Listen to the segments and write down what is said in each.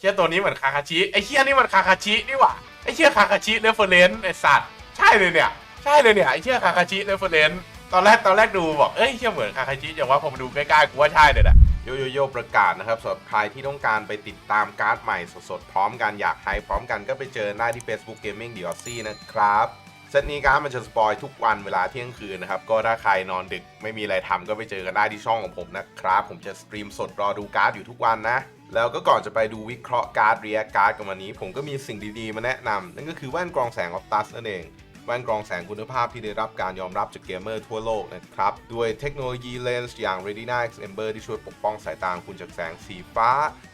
เชี่ยตัวนี้เหมือนคาคาชิไอ้เชี่ยนี่มันคาคาชินี่หว่าไอ้เชี่ยคาคาชิเรฟเฟอเรนซ์ไอ้สัตว์ใช่เลยเนี่ยใช่เลยเนี่ยไอ้เชี่ยคาคาชิเรฟเฟอเรนซ์ตอนแรกตอนแรกดูบอกเอ้ยเชี่ยเหมือนคาคาชิอย่างว่าพอมดูใกล้ๆกูว่าใช่เลยนะโยโยโยประกาศนะครับสำหรับใครที่ต้องการไปติดตามการ์ดใหม่สดๆ พร้อมกันอยากไฮพร้อมกันก็ไปเจอได้ที่ Facebook Gaming d i o c y นะครับเซตนี้การ์ดมันจะสปอยทุกวันเวลาเที่ยงคืนนะครับ ก็ถ้าใครนอนดึกไม่มีอะไรทำก็ไปเจอกันได้ที่ช่องของผมนะครับ ผมจะสตรีมสดรอดูการ์ดอยู่ทุกวันนะ แล้วก็ก่อนจะไปดูวิเคราะห์การ์ดเรียกการ์ดกันวันนี้ ผมก็มีสิ่งดีๆ มาแนะนำนั่นก็คือแว่นกรองแสงออฟตัสนั่นเอง ว่นกรองแสงคุณภาพที่ได้รับการยอมรับจากเกมเมอร์ทั่วโลกนะครับ ด้วยเทคโนโลยีเลนส์อย่าง Retina X Amber ที่ช่วยปกป้องสายตาคุณจากแสงสีฟ้า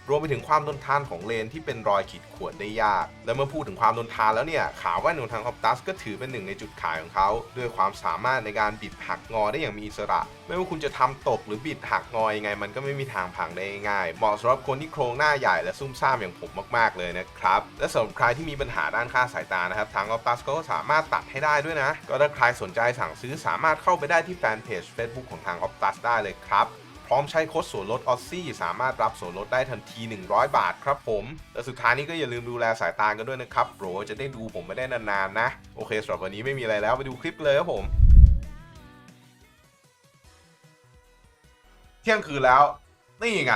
รวมไปถึงความทนทานของเลนที่เป็นรอยขีดข่วนได้ยาก และเมื่อพูดถึงความทนทานแล้วเนี่ย ขาแว่นของทาง Optus ก็ถือเป็นหนึ่งในจุดขายของเขา ด้วยความสามารถในการบิดหักงอได้อย่างมีอิสระ ไม่ว่าคุณจะทำตกหรือบิดหักงอยังไง มันก็ไม่มีทางพังได้ง่ายเหมาะสำหรับคนที่โครงหน้าใหญ่และซุ่มซ่ามอย่างผมมาก ๆเลยนะครับและสำหรับใครที่มีปัญหาด้านค่าสายตานะครับทาง Optus ก็สามารถตัดให้ได้ด้วยนะ ก็ถ้าใครสนใจสั่งซื้อสามารถเข้าไปได้ที่แฟนเพจ Facebook ของทาง Optus ได้เลยครับพร้อมใช้โค้ดส่วนลดออซซี่สามารถรับส่วนลดได้ทันที 100 บาทครับผมและสุดท้ายนี้ก็อย่าลืมดูแลสายตากันด้วยนะครับโปรจะได้ดูผมไม่ได้นานๆนะ โอเคสำหรับวันนี้ไม่มีอะไรแล้วไปดูคลิปเลยครับผม เที่ยงคืนแล้ว นี่ไง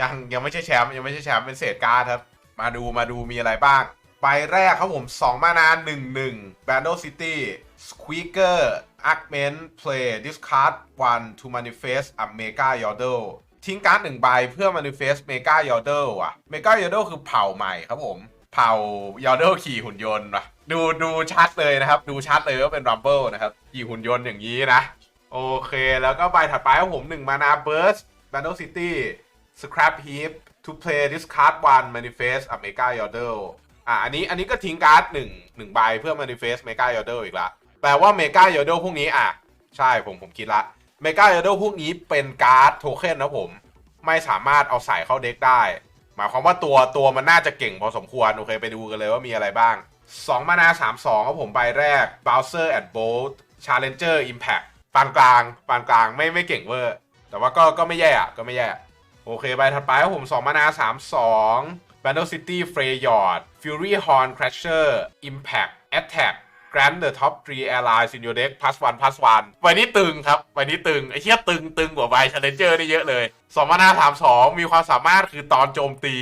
ยังยังไม่ใช่แชมป์ยังไม่ใช่แชมป์เป็นเศษการ์ดครับ มาดูมาดูมีอะไรบ้าง ใบแรกครับผม 2 มานา1 1 Battle City Squeaker Augment Play Discard one to manifest a Mega Yordle ทิ้งการ์ดหนึ่งใบเพื่อ manifest Mega Yordle อะ Mega Yordle คือเผ่าใหม่ครับผม เผ่า Yordle ขี่หุ่นยนต์ว่ะ ดูดูชัดเลยนะครับ ดูชัดเลยว่าเป็น Rumble นะครับขี่หุ่นยนต์อย่างนี้นะ โอเค แล้วก็ใบถัดไปครับผม1 Mana Burst Battle City Scrap Heap to play discard one manifest a Mega Yordle อะอันนี้อันนี้ก็ทิ้งการ์ดหนึ่งหนึ่งใบเพื่อ manifest Mega Yordle อีกละแปลว่า Mega Yordle พวกนี้อะ ใช่ผมผมคิดละ Mega Yordle พวกนี้เป็นการ์ดโทเค็นนะผม ไม่สามารถเอาใส่เข้าเด็กได้ หมายความว่าตัวตัวมันน่าจะเก่งพอสมควร โอเคไปดูกันเลยว่ามีอะไรบ้าง 2 มานา 3 2 ครับผมใบแรก Bowser and Bolt Challenger Impact ปานกลางปานกลางไม่ไม่เก่งเวอร์ แต่ว่าก็ก็ไม่แย่อะก็ไม่แย่ โอเคใบถัดไปครับผม 2 มานา 3 2 Battle City Freyord Fury Horn Crasher Impact Attack Grant the top 3 allies in your deck plus one plus one ใบนี้ตึงครับใบนี้ตึง ไอ้เชี่ยตึงตึงกว่าใบ Challenger นี่เยอะเลย2มานา3 2มีความสามารถคือตอนโจมตี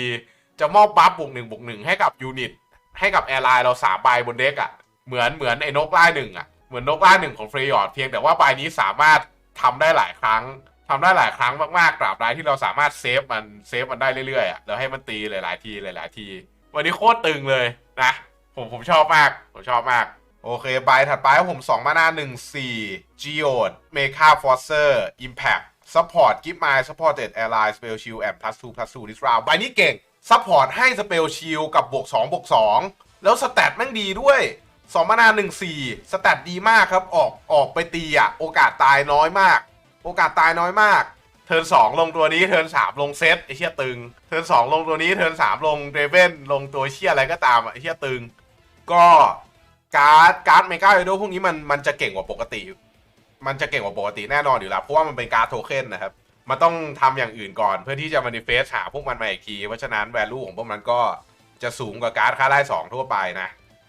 จะมอบบัฟบวกหนึ่งบวกหนึ่งให้กับยูนิต ให้กับแอร์ไลน์เราสามใบบนเด็กอะ่ะ เหมือนเหมือนไอ้นกล่าหนึ่งอะ่ะ เหมือนนกล่าหนึ่งของเฟรยอดเพียงแต่ว่าใบนี้สามารถทำได้หลายครั้งทำได้หลายครั้งมากๆตราบใดที่เราสามารถเซฟมันเซฟมันได้เรื่อยๆอะ่ะแล้วให้มันตีหลายๆทีหลายๆที วันนี้โคตรตึงเลยนะ ผมผมชอบมาก ผมชอบมาก โอเคใบถัดไปครับผม 2 มาหน้า 1 4 Geode Mecha Forcer Impact Support Give My Supported Ally Spell Shield and plus 2 plus 2 this round ใบนี้เก่ง Support ให้ Spell Shield กับบวก2บวก2แล้วสแตทแม่งดีด้วย2มานา1 4สแตทดีมากครับ ออกออกไปตีอะโอกาสตายน้อยมาก โอกาสตายน้อยมาก เทิร์น2ลงตัวนี้เทิร์น3ลงเซตไอเชี่ยตึง เทิร์น2ลงตัวนี้เทิร์น3ลงเดเวนลงตัวเชี่ยอะไรก็ตามไอเชี่ยตึง ก็การ์ดการ์ดเมกาไอดอลพวกนี้มันมันจะเก่งกว่าปกติ มันจะเก่งกว่าปกติแน่นอนอยู่แล้วเพราะว่ามันเป็นการ์ดโทเค็นนะครับมันต้องทำอย่างอื่นก่อนเพื่อที่จะมานิเฟสหาพวกมันมาอีกทีเพราะฉะนั้นแวลูของพวกมันก็จะสูงกว่าการ์ดค่าไล่สองทั่วไปนะ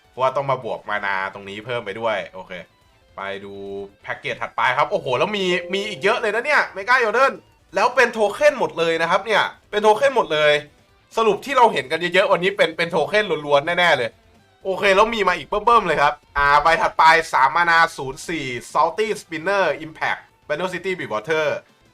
เพราะว่าต้องมาบวกมานาตรงนี้เพิ่มไปด้วยโอเค ไปดูแพ็กเกจถัดไปครับ โอ้โห แล้วมีมีอีกเยอะเลยนะเนี่ยเมกาโยเดิน แล้วเป็นโทเค็นหมดเลยนะครับเนี่ย เป็นโทเค็นหมดเลย สรุปที่เราเห็นกันเยอะๆวันนี้เป็นเป็นโทเค็นล้วนๆแน่ๆเลย โอเค แล้วมีมาอีกเบิ่มๆเลยครับ อ่าใบถัดไป3มานา04 Salty Spinner Impact Battle City b e Water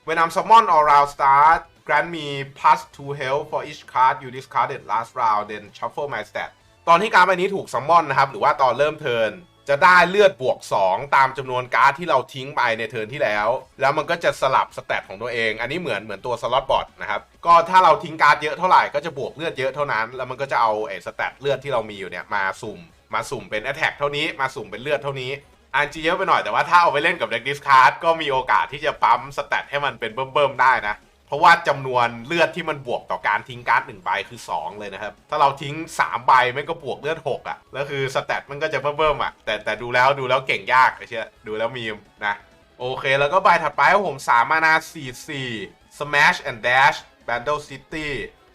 When I'm summon all round start grant me plus 2 health for each card you discarded last round then shuffle my stat ตอนที่การ์ดใบนี้ถูกซัมมอนนะครับ หรือว่าตอนเริ่มเทิร์น จะได้เลือดบวก 2 ตามจำนวนการ์ดที่เราทิ้งไปในเทิร์นที่แล้ว แล้วมันก็จะสลับสเตตของตัวเอง อันนี้เหมือนเหมือนตัวสล็อตบอทนะครับ ก็ถ้าเราทิ้งการ์ดเยอะเท่าไหร่ก็จะบวกเลือดเยอะเท่านั้น แล้วมันก็จะเอาไอ้สเตตเลือดที่เรามีอยู่เนี่ยมาสุ่ม มาสุ่มเป็นแอ t แทกเท่านี้ มาสุ่มเป็นเลือดเท่านี้อันจีเยอะไปหน่อยแต่ว่าถ้าเอาไปเล่นกับเด็กดิสคาร์ดก็มีโอกาสที่จะปั๊มสเตตให้มันเป็นเบิ่มๆได้นะ เพราะว่าจำนวนเลือดที่มันบวกต่อการทิ้งการ์ดหนึ่งใบคือ 2 เลยนะครับ ถ้าเราทิ้ง 3 ใบมันก็บวกเลือด 6 อะ แล้วคือสเตตมันก็จะเบิ่มๆอะ แต่แต่ดูแล้วดูแล้วเก่งยากไอ้เชี่ยดูแล้วมีมนะ โอเค แล้วก็ใบถัดไปครับผม3มานา4 4 Smash and Dash Battle City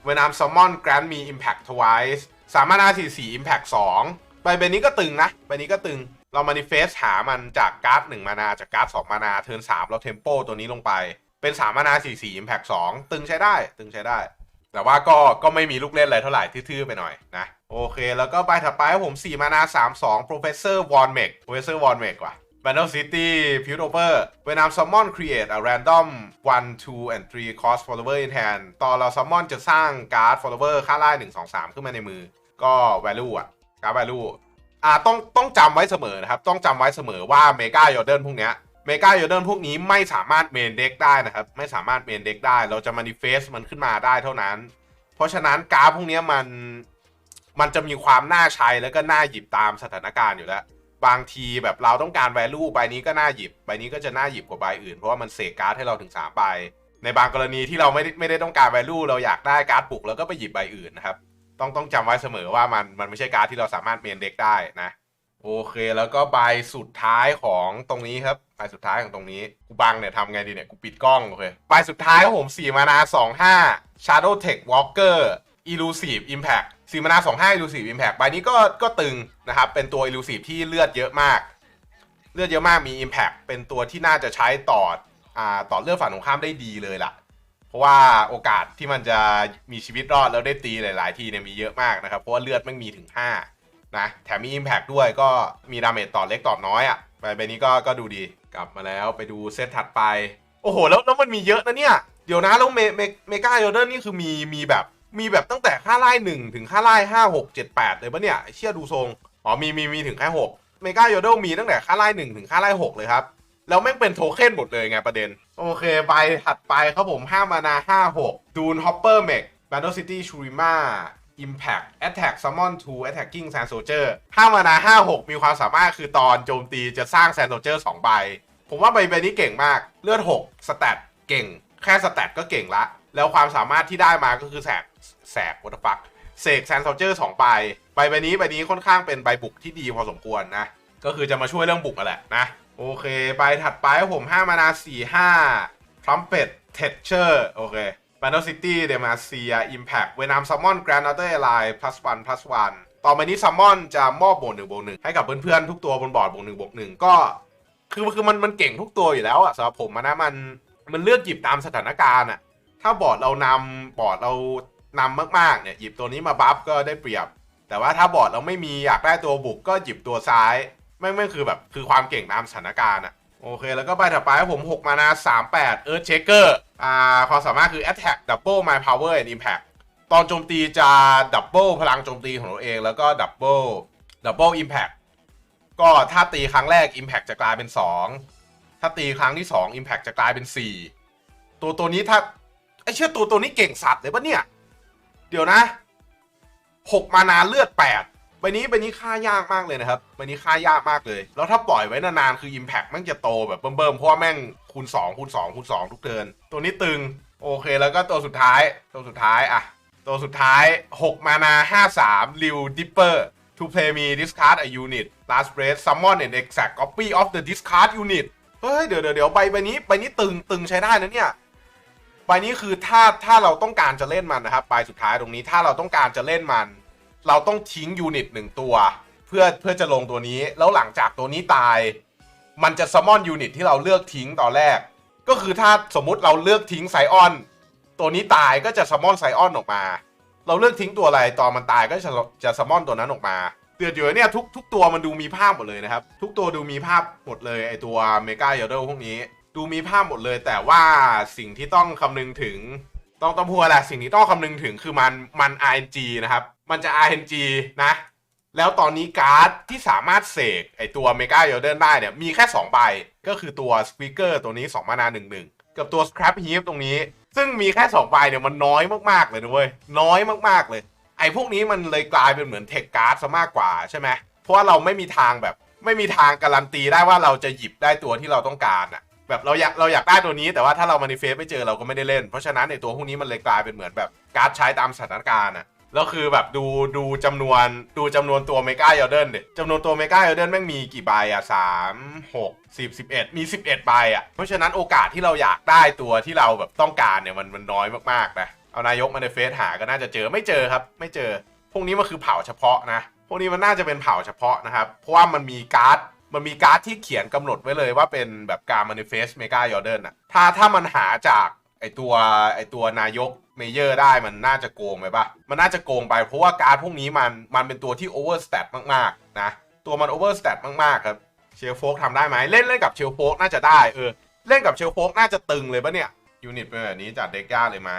เวนามซัมมอนแกรนมี Impact Twice สามานาสี่สี่ Impact 2ใบใบนี้ก็ตึงนะใบนี้ก็ตึงเรา manifest หามันจากการ์ด1มานาจากการ์ด2มานาเทิร์น3เราเทมโปตัวนี้ลงไป เป็น3มานา4 4 Impact 2ตึงใช้ได้ ตึงใช้ได้ แต่ว่าก็ก็ไม่มีลูกเล่นอะไรเท่าไหร่ทื่อๆไปหน่อยนะโอเค แล้วก็ใบถัดไปครับผม4มานา3 2 Professor Von m e c Professor Von m e c ว่ะ Battle City p u t o p e r เวนาม Summon create a random 1 2 and 3 cost follower in hand ตอนเรา Summon จะสร้างการ์ด follower ค่าไล่1 2 3 ขึ้นมาในมือ ก็ value อะการ์ด value อ่าต้องต้องจำไว้เสมอนะครับ ต้องจำไว้เสมอว่าเมกาโยเดินพวกเนี้ย เมกาโยเดิร์นพวกนี้ไม่สามารถเมนเด็กได้นะครับ ไม่สามารถเมนเด็กได้ เราจะมานิเฟสมันขึ้นมาได้เท่านั้น เพราะฉะนั้นการ์ดพวกนี้มันมันจะมีความน่าใช้แล้วก็น่าหยิบตามสถานการณ์อยู่แล้ว บางทีแบบเราต้องการ value ใบนี้ก็น่าหยิบ ใบนี้ก็จะน่าหยิบกว่าใบอื่น เพราะว่ามันเสกการ์ดให้เราถึง3ใบในบางกรณีที่เราไม่ได้ไม่ได้ต้องการ value เราอยากได้การ์ดปลุกแล้วก็ไปหยิบใบอื่นนะครับ ต้องต้องจำไว้เสมอว่ามันมันไม่ใช่การ์ดที่เราสามารถเมนเด็กได้นะ โอเคแล้วก็ใบสุดท้ายของตรงนี้ครับใบสุดท้ายของตรงนี้กูบังเนี่ยทำไงดีเนี่ยกูปิดกล้องโอเคใบสุดท้ายของผม4มานา25 Shadow Tech Walker Elusive Impact 4มานา25 Elusive Impact ใบนี้ก็ก็ตึงนะครับ เป็นตัว Elusive ที่เลือดเยอะมาก เลือดเยอะมากมี Impact เป็นตัวที่น่าจะใช้ต่ออ่าต่อเลือดฝั่งตรงข้ามได้ดีเลยล่ะ เพราะว่าโอกาสที่มันจะมีชีวิตรอดแล้วได้ตีหลาย ๆ ทีเนี่ยมีเยอะมากนะครับเพราะว่าเลือดไม่มีถึง 5 นะแถมมี Impact ด้วยก็มีดาเมจต่อเล็กต่อน้อยอะ่ะใบใบนี้ก็ก็ดูดีกลับมาแล้วไปดูเซตถัดไป โอ้โห แล้วแล้วมันมีเยอะนะเนี่ย เดี๋ยวนะแล้วเมเมเมกาโยเดอร์นี่คือมีมีแบบมีแบบตั้งแต่ค่าไล่หนึ่งถึงค่าไล่ห้าหกเจ็ดแปดเลยปะเนี่ยเชี่ยดูทรงอ๋อมีมีมีถึงแค่หกเมกาโยเดอร์มีตั้งแต่ค่าไล่หนึ่งถึงค่าไล่หกเลยครับแล้วแม่งเป็นโทเค็นหมดเลยไงประเด็น โอเคใบถัดไปครับผม5มานา5 6ดูนฮอปเปอร์เมก Battle City Shurima Impact Attack Summon 2 Attacking Sand Soldier 5มานา5 6 มีความสามารถคือตอนโจมตีจะสร้าง Sand Soldier 2 ใบ ผมว่าใบใบนี้เก่งมาก เลือด 6 สแตทเก่ง แค่สแตทก็เก่งละ แล้วความสามารถที่ได้มาก็คือแสบ แสบวัตฟักเสกแซนโซเจอร์สองใบ ใบใบนี้ใบนี้ค่อนข้างเป็นใบบุกที่ดีพอสมควรนะ ก็คือจะมาช่วยเรื่องบุกนั่นแหละนะ โอเค ใบถัดไปผม 5 มานา 4 5 Trumpet Tetcher โอเค Battle City Demacia Impact เวนามซัมมอน Grand Outer Ally plus 1 plus 1ต่อไปนี้ซัมมอนจะมอบโบนหนึ่งโบนหนึ่งให้กับเพื่อนๆ ทุกตัวบนบอร์ดบวกหนึ่งบวกหนึ่งก็คือคือมันมันเก่งทุกตัวอยู่แล้วอะสำหรับผมนะมันมันเลือกหยิบตามสถานการณ์อะถ้าบอร์ดเรานำบอร์ดเรานำมากๆเนี่ยหยิบตัวนี้มาบัฟก็ได้เปรียบ แต่ว่าถ้าบอร์ดเราไม่มีอยากได้ตัวบุกก็หยิบตัวซ้ายแม่งแม่คือแบบคือความเก่งตามสถานการณ์อะ โอเค แล้วก็ไปถัดไปครับผม 6 มานา38 Earth Shaker อ่าความสามารถคือ Attack Double My Power and Impact ตอนโจมตีจะดับเบิลพลังโจมตีของเราเอง แล้วก็ดับเบิลดับเบิลอิมแพคก็ถ้าตีครั้งแรก Impact จะกลายเป็น 2 ถ้าตีครั้งที่ 2 Impact จะกลายเป็น 4 ตัวตัวนี้ถ้าไอเชื่อตัวตัวนี้เก่งสัตว์เลยปะเนี่ย เดี๋ยวนะ 6 มานาเลือด 8 ใบนี้ใบนี้ค่ายากมากเลยนะครับใบนี้ค่ายากมากเลย แล้วถ้าปล่อยไว้นานๆคือ Impact แม่งจะโตแบบเบิ่มๆเพราะว่าแม่งคูณ2คูณ2คูณ2ทุกเทินตัวนี้ตึงโอเคแล้วก็ตัวสุดท้ายตัวสุดท้ายอะตัวสุดท้าย 6 มานา53 Liu Dipper to play me discard a unit last breath summon an exact copy of the discard unit เฮ้ยเดี๋ยเดี๋ยวเดี๋ยวใบใบนี้ใบนี้ตึงตึงใช้ได้นะเนี่ย ใบนี้คือถ้าถ้าเราต้องการจะเล่นมันนะครับใบสุดท้ายตรงนี้ถ้าเราต้องการจะเล่นมัน เราต้องทิ้งยูนิตหนึ่งตัว เพื่อเพื่อจะลงตัวนี้ แล้วหลังจากตัวนี้ตาย มันจะซัมมอนยูนิตที่เราเลือกทิ้งตอนแรก ก็คือถ้าสมมุติเราเลือกทิ้งไซออน ตัวนี้ตายก็จะซัมมอนไซออนออกมา เราเลือกทิ้งตัวอะไรตอนมันตายก็จะจะซัมมอนตัวนั้นออกมาเตือนอยู่เนี่ยทุกทุกตัวมันดูมีภาพหมดเลยนะครับ ทุกตัวดูมีภาพหมดเลยไอตัวเมกาโยเดลพวกนี้ ดูมีภาพหมดเลย แต่ว่าสิ่งที่ต้องคำนึงถึงต้องต้องพูดแหละสิ่งที่ต้องคำนึงถึงคือมันมัน RNG นะครับ มันจะ RNG นะ แล้วตอนนี้การ์ดที่สามารถเสกไอตัวเมกาโยเดนได้เนี่ย มีแค่ 2 ใบ ก็คือตัวสปีกเกอร์ตัวนี้ 2 มานา1 1กับตัว Scrap Heap ตรงนี้ ซึ่งมีแค่ 2 ใบเนี่ย มันน้อยมากๆเลยนะเว้ย น้อยมากๆเลย ไอพวกนี้มันเลยกลายเป็นเหมือนเทคการ์ดซะมากกว่าใช่ไหมเพราะว่าเราไม่มีทางแบบไม่มีทางการันตีได้ว่าเราจะหยิบได้ตัวที่เราต้องการอะแบบเราอยากเราอยากได้ตัวนี้แต่ว่าถ้าเรามานิเฟสไม่เจอเราก็ไม่ได้เล่น เพราะฉะนั้นในตัวพวกนี้มันเลยกลายเป็นเหมือนแบบการ์ดใช้ตามสถานการณ์อะ แล้วคือแบบดูดูจำนวนดูจำนวนตัวเมกาโยเดนเด็จำนวนตัวเมกาโยเดินแม่งมีกี่ใบอะสามหกสิบสิบเอ็ดมีสิบเอ็ดใบอะเพราะฉะนั้นโอกาสที่เราอยากได้ตัวที่เราแบบต้องการเนี่ยมันมันน้อยมากๆนะ เอานายกมาในเฟซหาก็น่าจะเจอไม่เจอครับ ไม่เจอ พวกนี้มันคือเผ่าเฉพาะนะ พวกนี้มันน่าจะเป็นเผ่าเฉพาะนะครับ เพราะว่ามันมีการ์ดมันมีการ์ดที่เขียนกำหนดไว้เลยว่าเป็นแบบการ manifest mega y o r d a n อะถ้าถ้ามันหาจากไอตัวไอตัวนายก เมเยอร์ได้มันน่าจะโกงไปปะมันน่าจะโกงไปเพราะว่าการ์ดพวกนี้มันมันเป็นตัวที่ overstat มากๆนะตัวมัน overstat มากๆครับเชลโฟกทำได้ไหมเล่นเล่นกับเชลโฟกน่าจะได้เออเล่นกับเชลโฟกน่าจะตึงเลยปะเนี่ยยูนิตเป็นแบบนี้จัดเด็กยากเลยไหม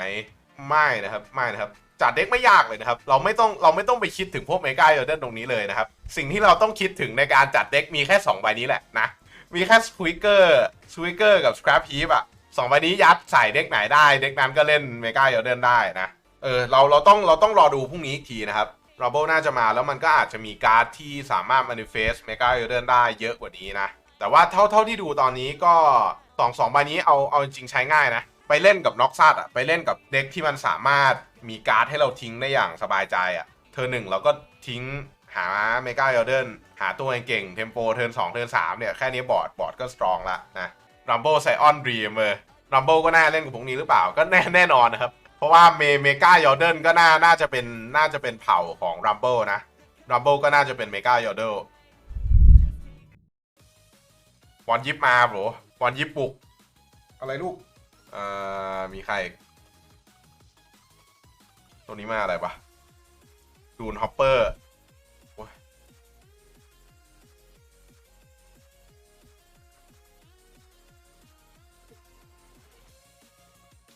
ไม่นะครับไม่นะครับจัดเด็กไม่ยากเลยนะครับเราไม่ต้องเราไม่ต้องไปคิดถึงพวกเมกาโยเดนตรงนี้เลยนะครับสิ่งที่เราต้องคิดถึงในการจัดเด็กมีแค่2ใบนี้แหละนะมีแค่สควิกเกอร์สควิกเกอร์กับสครับฮีฟอะ สองใบนี้ยัดใส่เด็กไหนได้เด็กนั้นก็เล่นเมกาโยอเดนได้นะเออเราเราต้องเราต้องรอดูพรุ่งนี้อีกทีนะครับร u เบิลน่าจะมาแล้วมันก็อาจจะมีการ์ดที่สามารถ manifest mega o d e n ได้เยอะกว่านี้นะ แต่ว่าเท่าเท่าที่ดูตอนนี้ก็สองสองใบนี้เอาเอาจริงใช้ง่ายนะ ไปเล่นกับน็อกซัดอะไปเล่นกับเด็กที่มันสามารถมีการ์ดให้เราทิ้งได้อย่างสบายใจอะเทอร์หนึ่งเราก็ทิ้งหาเมกา o d e n หาตัวเก่งเทมโปเทิร์นสองเทิร์นสามเนี่ยแค่นี้บอร์ดบอร์ดก็สตรองละนะ รัมเบิลไซออนดรีมเลยรัมเบิลก็น่าเล่นกับพวกนี้หรือเปล่าก็แน่แน่นอนนะครับ เพราะว่าเมเมกายอเดนก็น่าน่าจะเป็นน่าจะเป็นเผ่าของรัมเบิลนะรัมเบิลก็น่าจะเป็นเมกายอเดลบอลยิบมาโหรบอลยิบปลุก อะไรลูกเอ่อมีใครตัวนี้มาอะไรปะดูนฮอปเปอร์